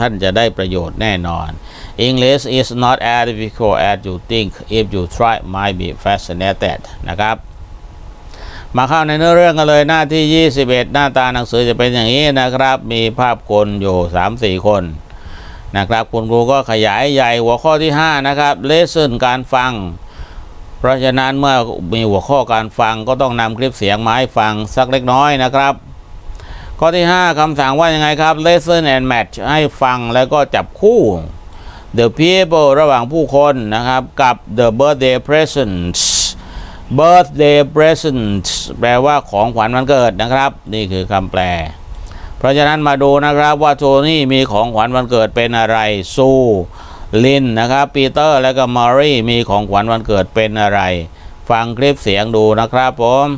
ท่านจะได้ประโยชน์แน่นอน English is not as difficult as you think if you try might be fascinated นะครับมาเข้าในเนื้อเรื่องกันเลยหน้าที่ 21 หน้าตาหนังสือจะเป็นอย่างนี้นะครับ มีภาพคนอยู่ 3-4 คนนะครับ คุณครูก็ขยายใหญ่หัวข้อที่ 5 นะครับ lesson การฟัง เพราะฉะนั้นเมื่อมีหัวข้อการฟังก็ต้องนำคลิปเสียงมาให้ฟังสักเล็กน้อยนะครับ ข้อที่ 5คำสั่งว่ายังไงครับ listen and match ให้ฟังแล้วก็จับคู่ the people ระหว่างผู้คนนะครับ กับ the birthday presents birthday presents แปลว่าของขวัญวันเกิดนะครับ นี่คือคำแปล เพราะฉะนั้นมาดูนะครับว่าโทนี่มีของขวัญวันเกิดเป็นอะไรซูลินนะครับปีเตอร์และก็มารีมีของขวัญวันเกิดเป็นอะไร ฟังคลิปเสียงดูนะครับผม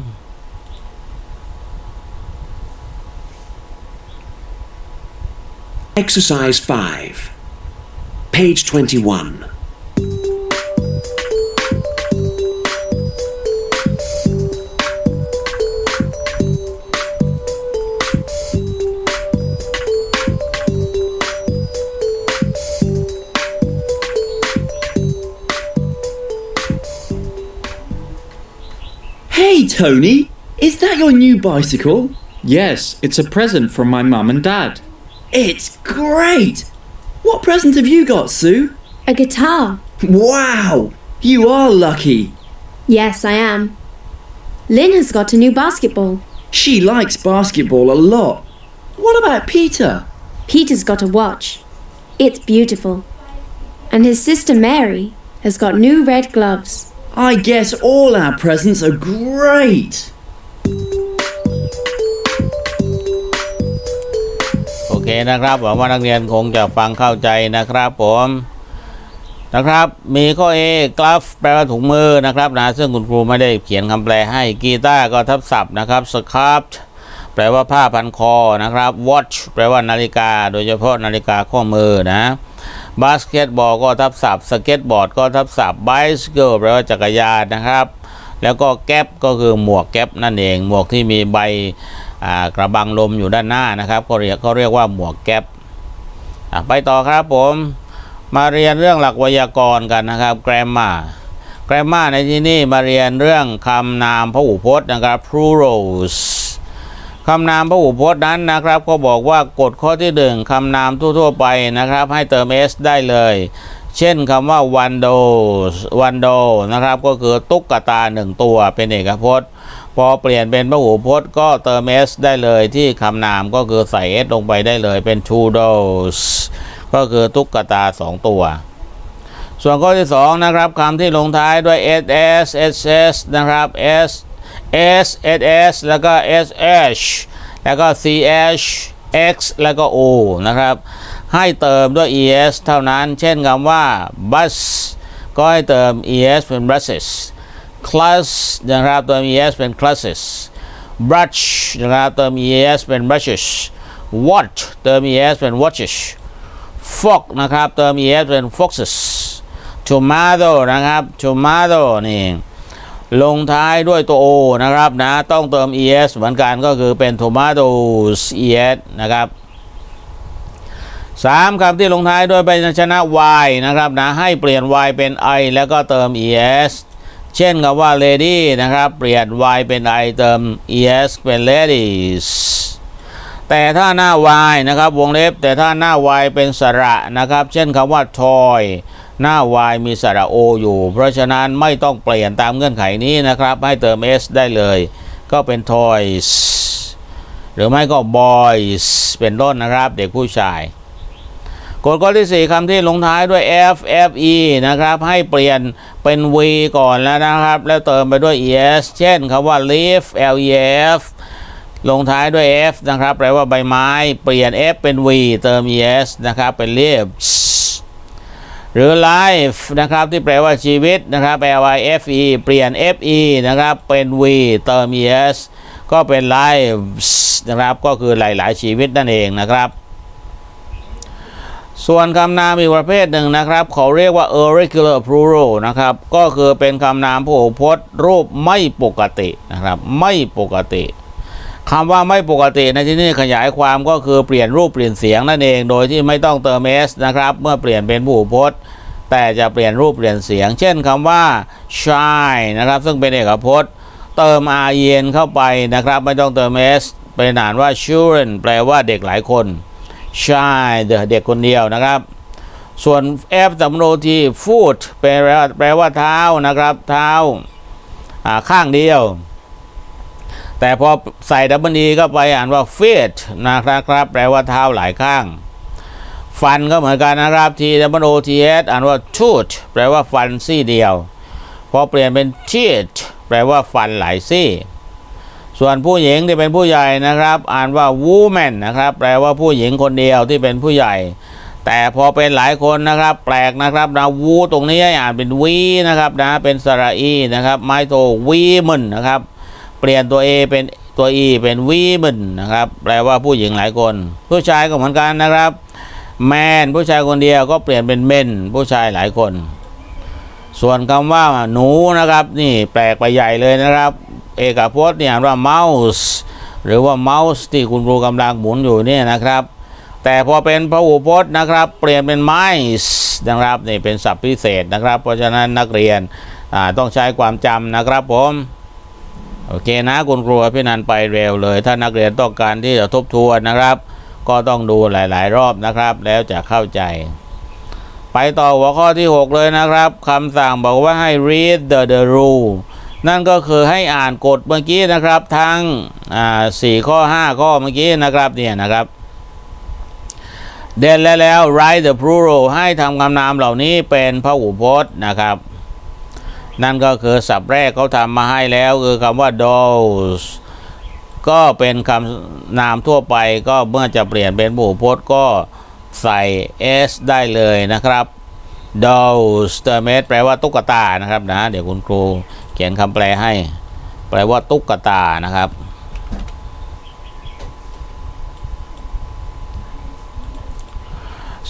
Exercise 5. Page 21. Hey, Tony! Is that your new bicycle? Yes, it's a present from my mum and dad. It's great! What present have you got, Sue? A guitar. Wow! You are lucky! Yes, I am. Lynn has got a new basketball. She likes basketball a lot. What about Peter? Peter's got a watch. It's beautiful. And his sister Mary has got new red gloves. I guess all our presents are great! เคนะครับหวังว่านักเรียนคงจะฟังเข้าใจนะครับผมนะครับ มีข้อ A กราฟแปลว่าถุงมือนะครับนะซึ่งคุณครูไม่ได้เขียนคำแปลให้กีตาร์ก็ทับศัพท์นะครับสครับแปลว่าผ้าพันคอนะครับ watch แปลว่านาฬิกา โดยเฉพาะนาฬิกาข้อมือนะบาสเกตบอลก็ทับศัพท์สเก็ตบอร์ดก็ทับศัพท์ bicycle แปลว่าจักรยานนะครับ แล้วก็แก๊ปก็คือหมวกแก๊ปนั่นเอง หมวกที่มีใบกระบังลมอยู่ด้านหน้านะครับเขาเรียกเขาเรียกว่าหมวกแก๊ปไปต่อครับผมมาเรียนเรื่องหลักไวยากรณ์กันนะครับ grammar grammar ในที่นี้มาเรียนเรื่องคำนามพหูพจน์นะครับ plurals คำนามพหูพจน์นั้นนะครับ ก็บอกว่ากฎข้อที่หนึ่งคำนามทั่วๆไปนะครับ ให้เติม s ได้เลย เช่นคำว่าวันโดวันโดนะครับก็คือตุ๊กตาหนึ่งตัวเป็นเอกพจน์ พอเปลี่ยนเป็นพหูพจน์ก็เติม s ได้เลยที่คำนามก็คือใส่ s ลงไปได้เลยเป็น two dolls ก็คือตุ๊กตาสองตัว ส่วนข้อที่สองนะครับคำที่ลงท้ายด้วย ss ss นะครับ s s s s แล้วก็ sh แล้วก็ ch x แล้วก็ o นะครับ ให้เติมด้วย es เท่านั้น เช่นคำว่า bus ก็ให้เติม es เป็น buses class นะครับเติม es เป็น classes brush นะครับเติม es เป็น brushes watch เติม es เป็น watches fox นะครับเติม es เป็น foxes tomato นะครับ tomato นี่ลงท้ายด้วยตัว o นะครับนะ ต้องเติม es เหมือนกันก็คือเป็น tomatoes es นะครับ สามคำที่ลงท้ายด้วยพยัญชนะ y นะครับนะให้เปลี่ยน y เป็น i แล้วก็เติม es เช่นคำว่า lady นะครับเปลี่ยน y เป็น i เติม es เป็น ladies แต่ถ้าหน้า y นะครับวงเล็บแต่ถ้าหน้า y เป็นสระนะครับ เช่นคำว่า toy หน้า y มีสระ o อยู่ เพราะฉะนั้นไม่ต้องเปลี่ยนตามเงื่อนไขนี้นะครับ ให้เติม s ได้เลย ก็เป็น toys หรือไม่ก็ boys เป็นต้นนะครับ เด็กผู้ชาย กฎข้อที่ 4คำที่ลงท้ายด้วย f f e นะครับ ให้เปลี่ยนเป็น v ก่อนแล้วนะครับ แล้วเติมไปด้วย es เช่นคำว่า leaf l e f ลงท้ายด้วย f นะครับ แปลว่าใบไม้ เปลี่ยน f เป็น v เติม es นะครับ เป็น leaves หรือ life นะครับ ที่แปลว่าชีวิตนะครับ l i f e เปลี่ยน f e นะครับ เป็น v เติม es ก็เป็น lives นะครับ ก็คือหลาย ๆ ชีวิตนั่นเองนะครับ ส่วนคำนามอีกประเภทหนึ่งนะครับ เขาเรียกว่า irregular plural นะครับ ก็คือเป็นคำนามพหูพจน์ รูปไม่ปกตินะครับ ไม่ปกติคำว่าไม่ปกติในที่นี้ขยายความก็คือเปลี่ยนรูปเปลี่ยนเสียงนั่นเอง โดยที่ไม่ต้องเติม s นะครับ เมื่อเปลี่ยนเป็นผู้พจน์ แต่จะเปลี่ยนรูปเปลี่ยนเสียง เช่นคำว่า shy นะครับ ซึ่งเป็นเอกพจน์ เติม r e n เข้าไปนะครับ ไม่ต้องเติม s เป็นอ่านว่า children แปลว่าเด็กหลายคน shy เด็กคนเดียวนะครับ ส่วน f สำโนที foot แปลว่าแปลว่าเท้านะครับ เท้าข้างเดียว แต่พอใส่ดับเบิล e ก็ไปอ่านว่า feet นะครับ แปลว่าเท้าหลายข้าง ฟันก็เหมือนกันนะครับ t w o t h อ่านว่า tooth แปลว่าฟันซี่เดียว พอเปลี่ยนเป็น teeth แปลว่าฟันหลายซี่ ส่วนผู้หญิงที่เป็นผู้ใหญ่นะครับ อ่านว่า woman นะครับ แปลว่าผู้หญิงคนเดียวที่เป็นผู้ใหญ่ แต่พอเป็นหลายคนนะครับ แปลกนะครับนะวูตรงนี้อ่านเป็นวีนะครับนะเป็นสระอีนะครับไม้โทวีมันนะครับ เปลี่ยนตัว A เป็นตัว E เป็นวีมันนะครับ แปลว่าผู้หญิงหลายคน ผู้ชายก็เหมือนกันนะครับ แมนผู้ชายคนเดียวก็เปลี่ยนเป็นเมนผู้ชายหลายคน ส่วนคำว่าหนูนะครับ นี่แปลกไปใหญ่เลยนะครับ เอกพจน์เนี่ยอ่านว่า mouse หรือว่า mouse ที่คุณครูกำลังหมุนอยู่เนี่ยนะครับ แต่พอเป็นพหูพจน์นะครับ เปลี่ยนเป็น mice นะครับนี่เป็นศัพท์พิเศษนะครับ เพราะฉะนั้นนักเรียนต้องใช้ความจำนะครับผมโอเคนะคุณครูพี่นันไปเร็วเลย ถ้านักเรียนต้องการที่จะทบทวนนะครับ ก็ต้องดูหลาย ๆ รอบนะครับ แล้วจะเข้าใจ ไปต่อหัวข้อที่ 6 เลยนะครับคำสั่งบอกว่าให้ read the the rule นั่นก็คือให้อ่านกฎเมื่อกี้นะครับ ทั้งสี่ข้อ 5 ข้อเมื่อกี้นะครับเนี่ยนะครับเด่นแล้วแล้ว write the plural ให้ทำคำนามเหล่านี้เป็นพหูพจน์นะครับ นั่นก็คือศัพท์แรกเขาทำมาให้แล้วคือคำว่า dolls ก็เป็นคำนามทั่วไปก็เมื่อจะเปลี่ยนเป็นพหูพจน์ก็ใส่ s ได้เลยนะครับ dolls เติม s แปลว่าตุ๊กตานะครับนะ เดี๋ยวคุณครู เขียนคำแปลให้ แปลว่าตุ๊กตานะครับ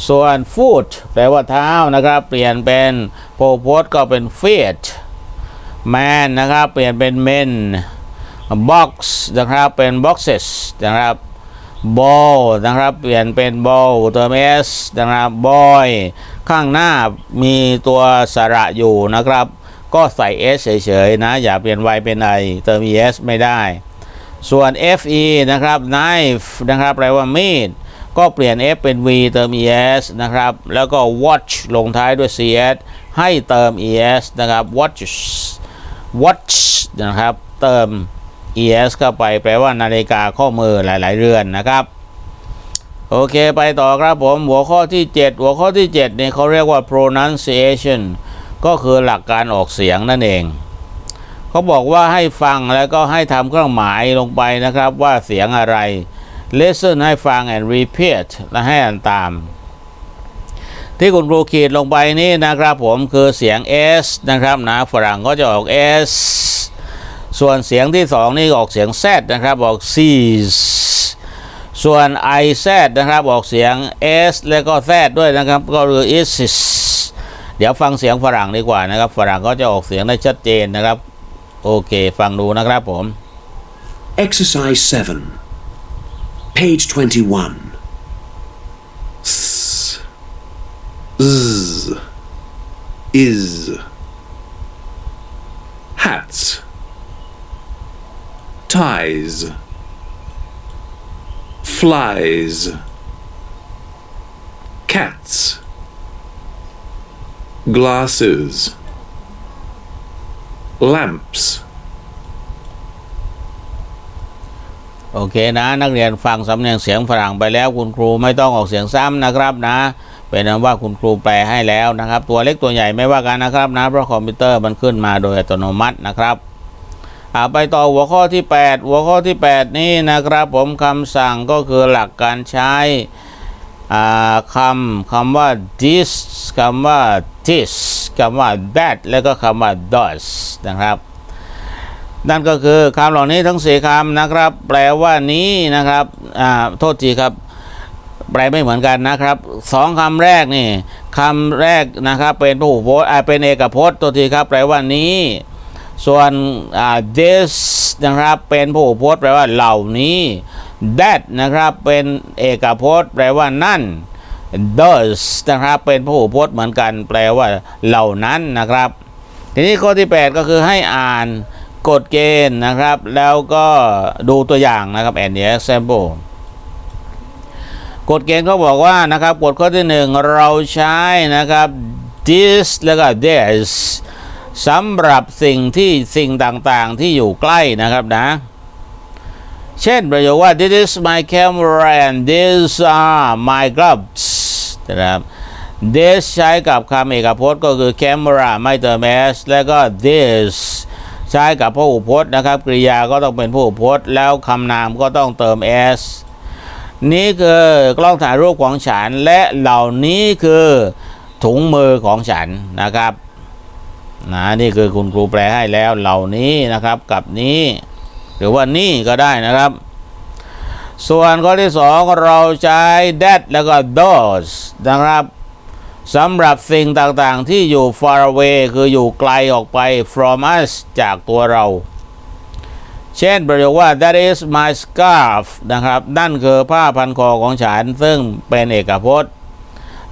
ส่วน foot แปลว่าเท้านะครับ เปลี่ยนเป็นโพพจน์ก็เป็น feet man นะครับ เปลี่ยนเป็น men box นะครับเป็น boxes นะครับ ball นะครับ เปลี่ยนเป็น ball ติม s นะครับ boy ข้างหน้ามีตัวสระอยู่นะครับ ก็ใส่ s เฉยๆนะ อย่าเปลี่ยน y เป็น i เติม es ไม่ได้ ส่วน fe นะครับ knife นะครับแปลว่ามีด ก็เปลี่ยน f เป็น v เติม es นะครับ แล้วก็ watch ลงท้ายด้วย cs ให้เติม es นะครับ watch watch นะครับ เติม es เข้าไปแปลว่านาฬิกาข้อมือหลาย ๆ เรือนนะครับโอเค ไปต่อครับผม หัวข้อที่ 7 หัวข้อที่7เนี่ยเขาเรียกว่า pronunciation ก็คือหลักการออกเสียงนั่นเองเขาบอกว่าให้ฟังแล้วก็ให้ทำเครื่องหมายลงไปนะครับว่าเสียงอะไร listen ให้ฟัง and repeat และให้อ่านตาม ที่คุณครูขีดลงไปนี่นะครับผมคือเสียง s นะครับนะฝรั่งก็จะออก s ส่วนเสียงที่สองนี่ออกเสียง z นะครับออก sees ส่วน i z นะครับออกเสียง s แล้วก็ z ด้วยนะครับก็คือ is เดี๋ยวฟังเสียงฝรั่งดีกว่านะครับ ฝรั่งก็จะออกเสียงได้ชัดเจนนะครับ โอเค ฟังดูนะครับผม Exercise 7. Page 21. S. Z. Is. Hats. Ties. Flies. Cats. Glasses. Lamps. โอเคนะ นักเรียนฟังสำเนียงเสียงฝรั่งไปแล้วคุณครูไม่ต้องออกเสียงซ้ำนะครับนะเป็นนั้นว่าคุณครูแปลให้แล้วนะครับ ตัวเล็กตัวใหญ่ไม่ว่ากันนะครับนะเพราะคอมพิวเตอร์มันขึ้นมาโดยอัตโนมัตินะครับอ่าไปต่อหัวข้อที่ 8 หัวข้อที่ 8 นี่นะครับ ผมคำสั่งก็คือหลักการใช้คำคำว่า this คำว่า this คำว่า that แล้วก็คำว่า does นะครับ นั่นก็คือคำเหล่านี้ทั้งสี่คำนะครับ แปลว่านี้นะครับอ่าโทษทีครับ แปลไม่เหมือนกันนะครับสองคำแรกนี่คำแรกนะครับเป็นพหูพจน์เป็นเอกพจน์ตัวทีครับ แปลว่านี้ ส่วน this นะครับเป็นพหูพจน์แปลว่าเหล่านี้ that นะครับเป็นเอกพจน์แปลว่านั่น those นะครับเป็นพหูพจน์เหมือนกันแปลว่าเหล่านั้นนะครับ ทีนี้ข้อที่ 8 ก็คือให้อ่านกฎเกณฑ์นะครับ แล้วก็ดูตัวอย่างนะครับ and the example กฎเกณฑ์เขาบอกว่านะครับกฎข้อที่หนึ่งเราใช้นะครับ this แล้วก็ this สำหรับสิ่งที่สิ่งต่างๆที่อยู่ใกล้นะครับนะ เช่นประโยคว่า this is my camera and these are my gloves นะครับ this ใช้กับคำเอกพจน์ก็คือ camera ไม่เติม s แล้วก็ this ใช้กับพหูพจน์นะครับกริยาก็ต้องเป็นพหูพจน์ แล้วคำนามก็ต้องเติม s นี่คือกล้องถ่ายรูปของฉัน และเหล่านี้คือถุงมือของฉันนะครับนะนี่คือคุณครูแปลให้แล้วเหล่านี้นะครับกับนี้ หรือว่านี่ก็ได้นะครับ ส่วนข้อที่สองเราใช้ that แล้วก็ those นะครับสำหรับสิ่งต่างๆที่อยู่ far away คืออยู่ไกลออกไป from us จากตัวเรา เช่นประโยคว่า that is my scarf นะครับ นั่นคือผ้าพันคอของฉัน ซึ่งเป็นเอกพจน์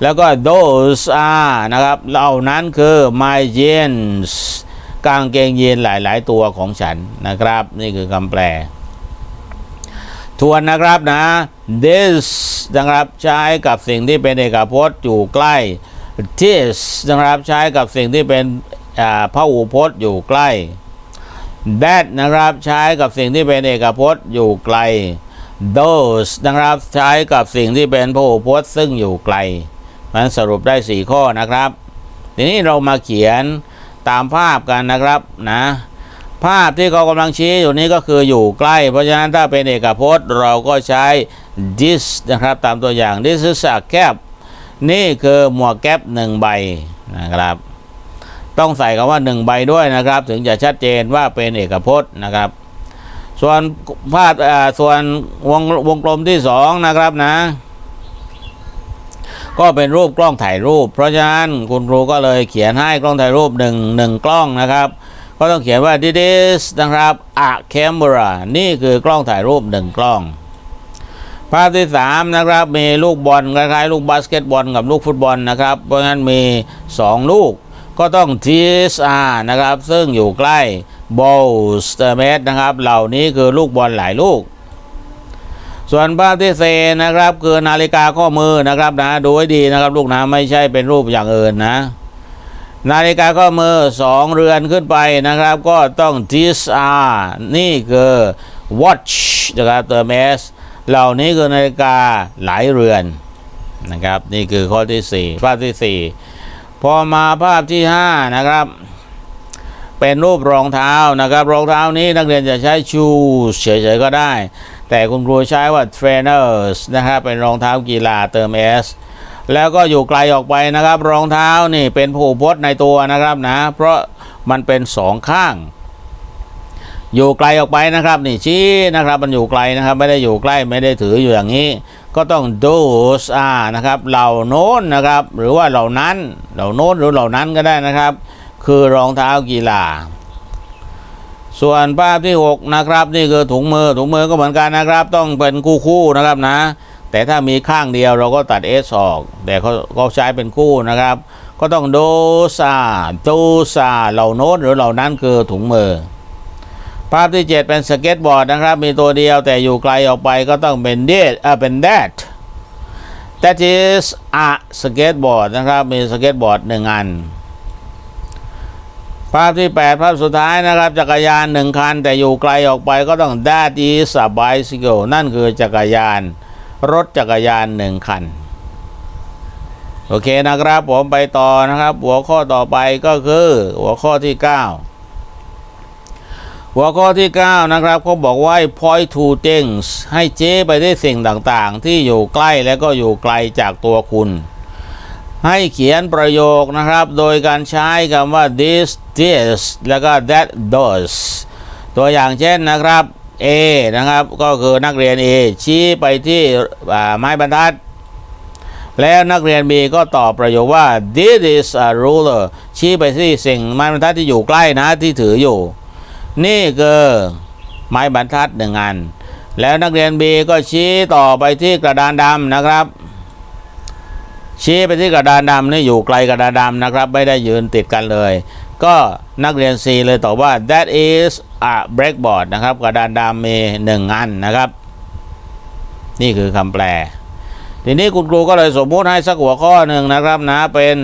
แล้วก็ those are นะครับ เหล่านั้นคือ my jeans กางเกงยีนหลาย ๆ ตัวของฉันนะครับ นี่คือคำแปล ทวนนะครับนะ this นะครับใช้กับสิ่งที่เป็นเอกพจน์อยู่ใกล้ this นะครับใช้กับสิ่งที่เป็นอ่าพหูพจน์อยู่ใกล้ that นะครับใช้กับสิ่งที่เป็นเอกพจน์อยู่ไกล those นะครับใช้กับสิ่งที่เป็นพหูพจน์ซึ่งอยู่ไกลมันสรุปได้ 4 ข้อนะครับ ทีนี้เรามาเขียนตามภาพกันนะครับนะ ภาพที่เขากำลังชี้อยู่นี้ก็คืออยู่ใกล้ เพราะฉะนั้นถ้าเป็นเอกพจน์เราก็ใช้ this นะครับตามตัวอย่าง this is a cap นี่คือหมวกแก๊ปหนึ่งใบนะครับ ต้องใส่คำว่าหนึ่งใบด้วยนะครับ ถึงจะชัดเจนว่าเป็นเอกพจน์นะครับ ส่วนภาพส่วนวงวงกลมที่สองนะครับนะ ก็เป็นรูปกล้องถ่ายรูป เพราะฉะนั้นคุณครูก็เลยเขียนให้กล้องถ่ายรูปหนึ่งหนึ่งกล้องนะครับ ก็ต้องเขียนว่า this is นะครับ a camera นี่คือกล้องถ่ายรูปหนึ่งกล้อง ภาพที่สามนะครับมีลูกบอลคล้ายๆลูกบาสเกตบอลกับลูกฟุตบอลนะครับ เพราะฉะนั้นมีสองลูกก็ต้อง TSR นะครับ ซึ่งอยู่ใกล้ balls เมตรนะครับ เหล่านี้คือลูกบอลหลายลูก ส่วนภาพที่เซนะครับ คือนาฬิกาข้อมือนะครับนะ ดูให้ดีนะครับ ลูกนะไม่ใช่เป็นรูปอย่างอื่นนะ นาฬิกาข้อมือสองเรือนขึ้นไปนะครับ ก็ต้อง TSR นี่คือ watch นะครับเติม s เหล่านี้คือนาฬิกาหลายเรือนนะครับ นี่คือข้อที่ 4 ภาพที่ 4 พอมาภาพที่ 5 นะครับ เป็นรูปรองเท้านะครับ รองเท้านี้นักเรียนจะใช้ shoes เฉยๆก็ได้ แต่คุณครูใช้ว่า trainers นะครับเป็นรองเท้ากีฬาเติม s แล้วก็อยู่ไกลออกไปนะครับ รองเท้านี่เป็นผูพจน์ในตัวนะครับนะ เพราะมันเป็นสองข้าง อยู่ไกลออกไปนะครับ นี่ชี้นะครับ มันอยู่ไกลนะครับ ไม่ได้อยู่ใกล้ไม่ได้ถืออยู่อย่างนี้ ก็ต้อง those are นะครับ เหล่าโน้นนะครับ หรือว่าเหล่านั้น เหล่าโน้นหรือเหล่านั้นก็ได้นะครับ คือรองเท้ากีฬาส่วนภาพที่ 6 นะครับ นี่คือถุงมือถุงมือก็เหมือนกันนะครับ ต้องเป็นคู่คู่ๆนะครับนะ แต่ถ้ามีข้างเดียวเราก็ตัด S ออก แต่เขาเขาใช้เป็นคู่นะครับ ก็ต้องโดซาโดซาเหล่าโน้นหรือเหล่านั้นคือถุงมือ ภาพที่ 7 เป็นสเก็ตบอร์ดนะครับ มีตัวเดียวแต่อยู่ไกลออกไปก็ต้องเป็น this อ่าเป็น that that is a skateboard นะครับ มีสเก็ตบอร์ดหนึ่งอันภาพที่ 8 ภาพสุดท้ายนะครับ จักรยานหนึ่งคัน แต่อยู่ไกลออกไปก็ต้อง that is a bicycle นั่นคือจักรยาน รถจักรยานหนึ่งคัน โอเคนะครับ ผมไปต่อนะครับ หัวข้อต่อไปก็คือ หัวข้อที่ 9 หัวข้อที่ 9 นะครับเขาบอกว่า point to things ให้เจ๊ไปได้สิ่งต่างๆ ที่อยู่ใกล้และก็อยู่ไกลจากตัวคุณ ให้เขียนประโยคนะครับ โดยการใช้คำว่า this this แล้วก็ that those ตัวอย่างเช่นนะครับ A นะครับ ก็คือนักเรียน A ชี้ไปที่ไม้บรรทัด แล้วนักเรียน B ก็ตอบประโยคว่า this is a ruler ชี้ไปที่สิ่งไม้บรรทัดที่อยู่ใกล้นะที่ถืออยู่ นี่คือไม้บรรทัดหนึ่งอัน แล้วนักเรียน B ก็ชี้ต่อไปที่กระดานดำนะครับชี้ไปที่กระดานดำนี่อยู่ไกลกระดานดำนะครับ ไม่ได้ยืนติดกันเลย ก็นักเรียน C เลยตอบว่า that is a blackboard นะครับกระดานดำมีหนึ่งอันนะครับ นี่คือคำแปล ทีนี้คุณครูก็เลยสมมุติให้สักหัวข้อหนึ่งนะครับนะเป็น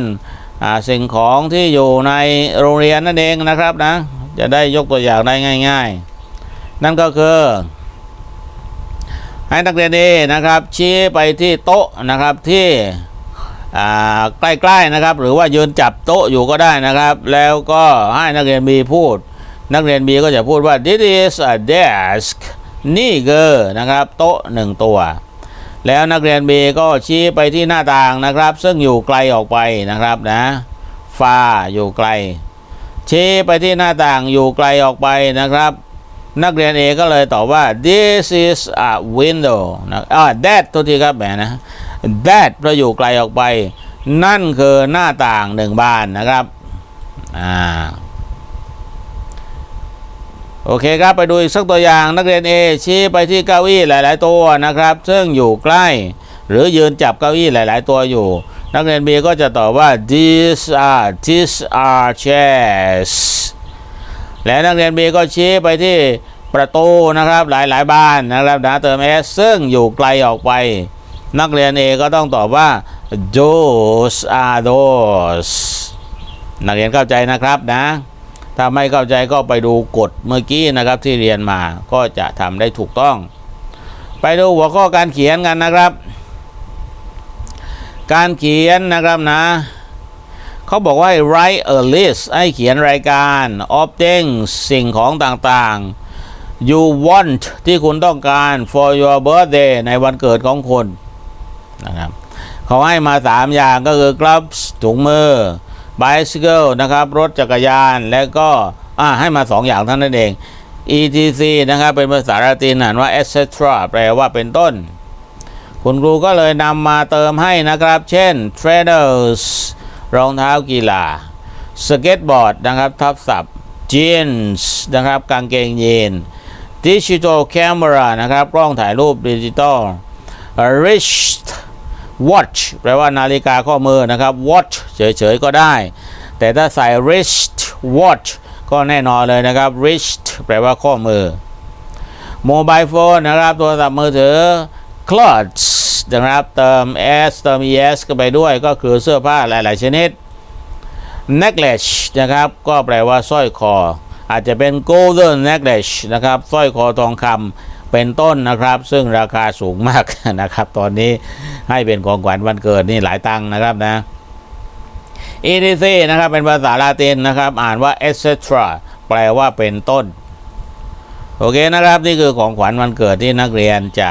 สิ่งของที่อยู่ในโรงเรียนนั่นเองนะครับนะ จะได้ยกตัวอย่างได้ง่าย ๆ นั่นก็คือ ให้นักเรียนเอนะครับชี้ไปที่โต๊ะนะครับที่ ใกล้ๆนะครับ หรือว่ายืนจับโต๊ะอยู่ก็ได้นะครับ แล้วก็ให้นักเรียนบีพูด นักเรียนบีก็จะพูดว่า this is a desk นี่คือนะครับโต๊ะหนึ่งตัว แล้วนักเรียน B ก็ชี้ไปที่หน้าต่างนะครับ ซึ่งอยู่ไกลออกไปนะครับนะฟ้าอยู่ไกล ชี้ไปที่หน้าต่างอยู่ไกลออกไปนะครับนักเรียน A ก็เลยตอบว่า this is a window นะอ่า that ตัวทีครับแหมนะ that เราอยู่ไกลออกไป นั่นคือหน้าต่างหนึ่งบานนะครับ อ่า โอเคครับไปดูอีกสักตัวอย่างนักเรียน A ชี้ไปที่เก้าอี้หลาย ๆ ตัวนะครับ ซึ่งอยู่ใกล้ หรือยืนจับเก้าอี้หลาย ๆ ตัวอยู่ นักเรียน B ก็จะตอบว่า these are these are chairs และนักเรียน B ก็ชี้ไปที่ประตูนะครับหลาย ๆ บ้านนะครับนะเติม s ซึ่งอยู่ไกลออกไป นักเรียน A ก็ต้องตอบว่า those are those นักเรียนเข้าใจนะครับนะ ถ้าไม่เข้าใจก็ไปดูกฎเมื่อกี้นะครับที่เรียนมาก็จะทำได้ถูกต้อง ไปดูหัวข้อการเขียนกันนะครับ การเขียนนะครับนะเขาบอกว่า write a list ให้เขียนรายการ of things สิ่งของต่างๆ you want ที่คุณต้องการ for your birthday ในวันเกิดของคุณ นะครับเขาให้มา 3 อย่างก็คือ gloves ถุงมือ bicycle นะครับ รถจักรยานและก็อ่าให้มา 2 อย่างเท่านั้นเอง etc นะครับเป็นภาษาละตินอ่านว่า etc แปลว่าเป็นต้น คุณครูก็เลยนำมาเติมให้นะครับ เช่น trainers รองเท้ากีฬา skateboard นะครับทับศัพท์ jeans นะครับ กางเกงยีน digital camera นะครับ กล้องถ่ายรูปดิจิตอล wrist watch แปลว่านาฬิกาข้อมือนะครับ watch เฉยๆก็ได้ แต่ถ้าใส่ wrist watch ก็แน่นอนเลยนะครับ wrist แปลว่าข้อมือโมบายโฟนนะครับโทรศัพท์มือถือ clothes นะครับเติม s เติม es ก็ไปด้วยก็คือเสื้อผ้าหลายๆชนิด necklace นะครับ ก็แปลว่าสร้อยคอ อาจจะเป็น golden necklace นะครับสร้อยคอทองคำ เป็นต้นนะครับ ซึ่งราคาสูงมากนะครับ ตอนนี้ให้เป็นของขวัญวันเกิดนี่หลายตังค์นะครับนะ etc นะครับเป็นภาษาลาตินนะครับ อ่านว่า etc แปลว่าเป็นต้น โอเคนะครับ นี่คือของขวัญวันเกิดที่นักเรียนจะ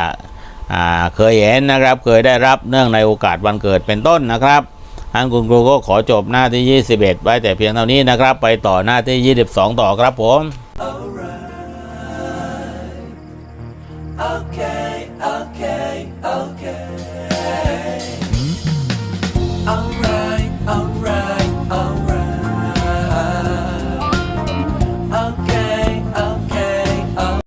เคยเห็นนะครับ เคยได้รับเนื่องในโอกาสวันเกิดเป็นต้นนะครับท่านคุณครูก็ขอจบหน้าที่ 21 ไว้แต่เพียงเท่านี้นะครับ ไปต่อหน้าที่ 22 ต่อครับผม okay.